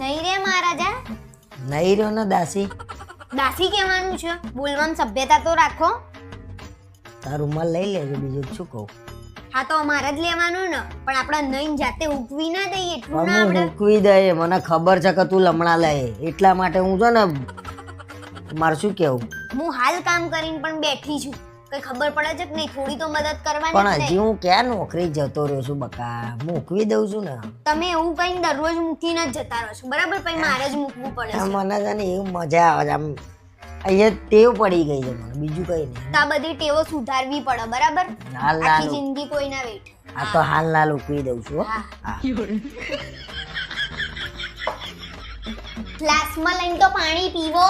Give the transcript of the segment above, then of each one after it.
નહીં રે મહારાજા. નહીં રહ્યો ને દાસી? દાસી કહેવાનું છે? બોલવામાં સભ્યતા તો રાખો. તારું રૂમાલ લઈ લેજો બીજું શું કહું? હા તો અમારે જ લેવાનું ને. પણ આપણે નહીં જાતે ઉકવી ના દઈએ એટલું ના પણ આપણે. મૂકવી દે મને ખબર છે કે તું લમણા લે. એટલા માટે હું છે ને મારે શું કેવું હું હાલ કામ કરીને પણ બેઠી છું. કઈ ખબર પડે છે કે નહીં? થોડી તો મદદ કરવાની પણ હજી હું ક્યાં નોકરી જતો રહ્યો છું બકા? મૂકવી દઉં છું ને. તમે એવું કઈ દરરોજ મૂકીને જ જતા રહો છો. બરાબર? પછી મારે જ મૂકવું પડે છે. મને છે ને એવું મજા આવે છે. આમ અહીંયા ટેવ પડી ગઈ છે મને. બીજું કઈ નહીં. આ બધી ટેવો સુધારવી પડે બરાબર? હાલ લાલ જિંદગી કોઈ ના વેઠ આ તો હાલ લાલ ઉકવી દઉં છું ગ્લાસમાં લઈને તો પાણી પીવો.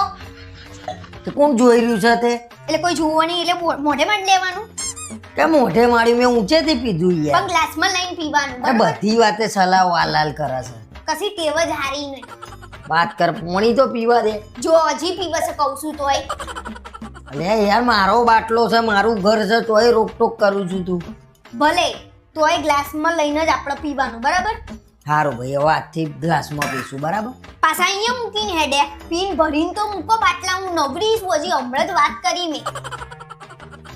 કોણ જોઈ રહ્યું છે તે? એટલે કોઈ જુઓ નહીં એટલે મોઢે માંડ લેવાનું. કે મોઢે મારી મેં ઊંચેથી પીધું યાર. પણ ગ્લાસમાં લઈને પીવાનું બધી વાતે સલાહ હાલ કરે છે. કશી ટેવ જ હારી નહીં. વાત કર પોણી તો પીવા દે. જો હજી પીવે છે કહું છું તોય. અલે યાર મારો બાટલો છે મારું ઘર છે તોય રોકટોક કરું છું તું. ભલે તોય ગ્લાસમાં લઈને જ આપણે પીવાનું બરાબર? સારું ભાઈ હવે આજથી ગ્લાસમાં પીશું બરાબર? પાછા અહીંયા મૂકીને હેડે. પીન ભરીને તો મૂકો બાટલા હું નબળી છું હજી હમણાં જ વાત કરી મેં.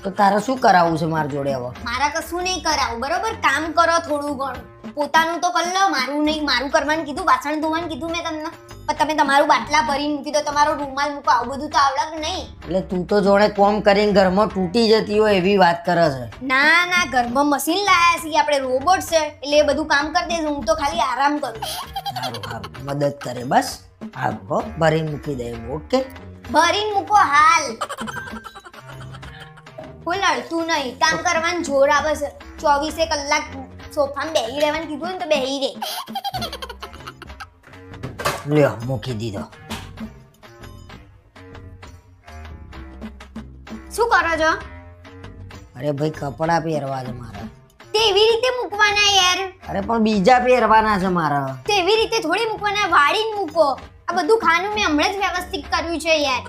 તો તારે શું કરાવવું છે મારા જોડે હવે? મારા કશું નહીં કરાવું બરોબર? કામ કરો થોડું ઘણું. પોતાનું તો કર લો મારું નહીં મારું કરવાનું કીધું વાસણ ધોવાનું કીધું મેં તમને. પણ તમે તમારું બાટલા ભરીને મૂકી દો તમારો રૂમાલ મૂકો આવું બધું તો આવડે નહીં. એટલે તું તો જોડે કોમ કરીને ઘરમાં તૂટી જતી હોય એવી વાત કરે છે. ના ના ઘરમાં મશીન લાયા છીએ આપણે રોબોટ છે એટલે એ બધું કામ કરી દેજો હું તો ખાલી આરામ કરું સારું સારું મદદ કરે બસ. હા હો ભરીને મૂકી દે ઓકે? ભરીને મૂકો હાલ. કોઈ લડતું નહીં કામ કરવાનું જોર આવે છે. ચોવીસે કલાક સોફામાં બેહી રહેવાનું કીધું ને તો બેહી રહે લ્યો મૂકી દીધો. શું કરો છો? અરે ભાઈ કપડાં પહેરવા છે મારા. તેવી રીતે મૂકવાના યાર. અરે પણ બીજા પહેરવાના છે મારા. તેવી રીતે થોડી મૂકવાના વાળીને મૂકો. આ બધું ખાનું મેં હમણાં જ વ્યવસ્થિત કર્યું છે યાર.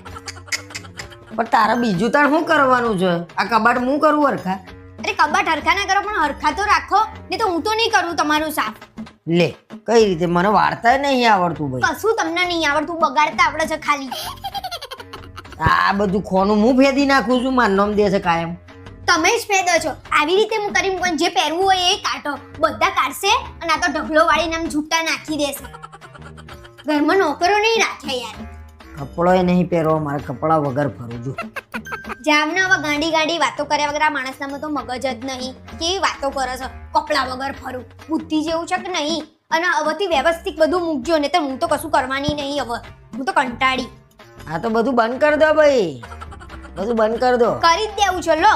પણ તારે બીજું તાર શું કરવાનું છે? આ કબાટ હું કરું હરખા? અરે કબાટ હરખા ના કરો પણ હરખા તો રાખો. નહીં તો હું તો નહીં કરું તમારું સાફ. લે. કઈ રીતે? મને વાર્તા નહીં આવડતું ભાઈ. કશું તમને નહીં આવડતું બગાડતા આવડે છે ખાલી. આ બધું ખોનું હું ફેદી નાખું છું? માર નામ દે છે કાયમ. તમે જ ફેદો છો. આવી રીતે હું કરીમ પણ જે પહેરવું હોય એ કાઢો. બધા કાઢશે અને આ તો ઢગલો વાળીને આમ છૂટા નાખી દેશે. ઘરમાં નોકરો નહીં રાખ્યા યાર. કપડોય નહીં પહેરવા મારે કપડા વગર ફરું છું. જામને હવે ગાંડી ગાંડી વાતો કર્યા વગર આ માણસનામાં તો મગજ જ નહીં. કેવી વાતો કરે છે? કપડા વગર ફરું. બુદ્ધિ જેવું છે કે નહીં? અને હવેથી વ્યવસ્થિત બધું મૂકજો ને તો હું તો કશું કરવાની નહીં હવે. હું તો કંટાળી. આ તો બધું બંધ કરી દો ભાઈ. બધું બંધ કરી દો. કરી જ દેવું છે લો.